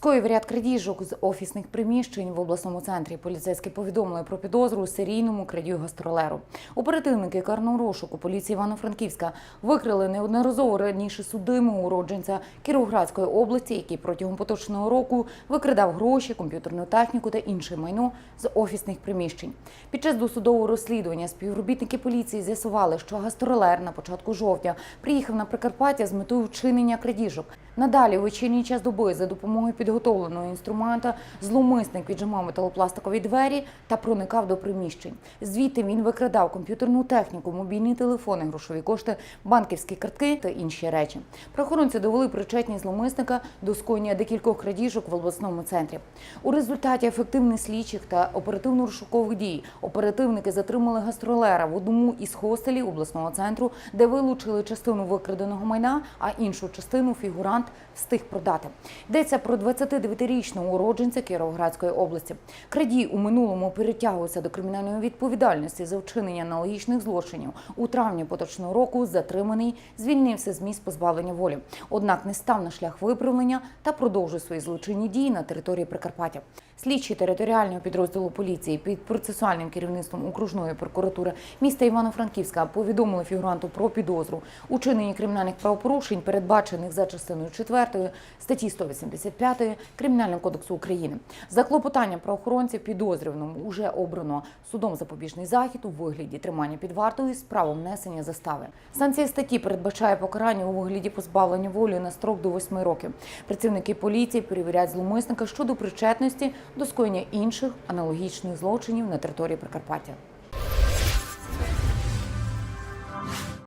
Скоїв ряд крадіжок з офісних приміщень в обласному центрі. Поліцейські повідомили про підозру у серійному крадію гастролеру. Оперативники карного розшуку поліції Івано-Франківська викрили неодноразово раніше судимого уродженця Кіровоградської області, який протягом поточного року викрадав гроші, комп'ютерну техніку та інше майно з офісних приміщень. Під час досудового розслідування співробітники поліції з'ясували, що гастролер на початку жовтня приїхав на Прикарпаття з метою вчинення крадіжок. Надалі у вечірній час доби за допомогою підготовленого інструмента зловмисник віджимав металопластикові двері та проникав до приміщень. Звідти він викрадав комп'ютерну техніку, мобільні телефони, грошові кошти, банківські картки та інші речі. Правоохоронці довели причетність зловмисника до скоєння декількох крадіжок в обласному центрі. У результаті ефективних слідчих та оперативно-розшукових дій оперативники затримали гастролера в одному із хостелів обласного центру, де вилучили частину викраденого майна, а іншу частину фігурант встиг продати. Йдеться про 29-річного уродженця Кіровоградської області. Крадій у минулому перетягувався до кримінальної відповідальності за вчинення аналогічних злочинів. У травні поточного року затриманий звільнився з місць позбавлення волі. Однак не став на шлях виправлення та продовжує свої злочинні дії на території Прикарпаття. Слідчі територіального підрозділу поліції під процесуальним керівництвом окружної прокуратури міста Івано-Франківська повідомили фігуранту про підозру у кримінальних правопорушень, передбачених за частиною 4 статті 185 Кримінального кодексу України. За клопотанням правоохоронців підозрюваному уже обрано судом запобіжний захід у вигляді тримання під вартою з правом внесення застави. Санкція статті передбачає покарання у вигляді позбавлення волі на строк до 8 років. Працівники поліції перевіряють зловмисника щодо причетності до скоєння інших аналогічних злочинів на території Прикарпаття.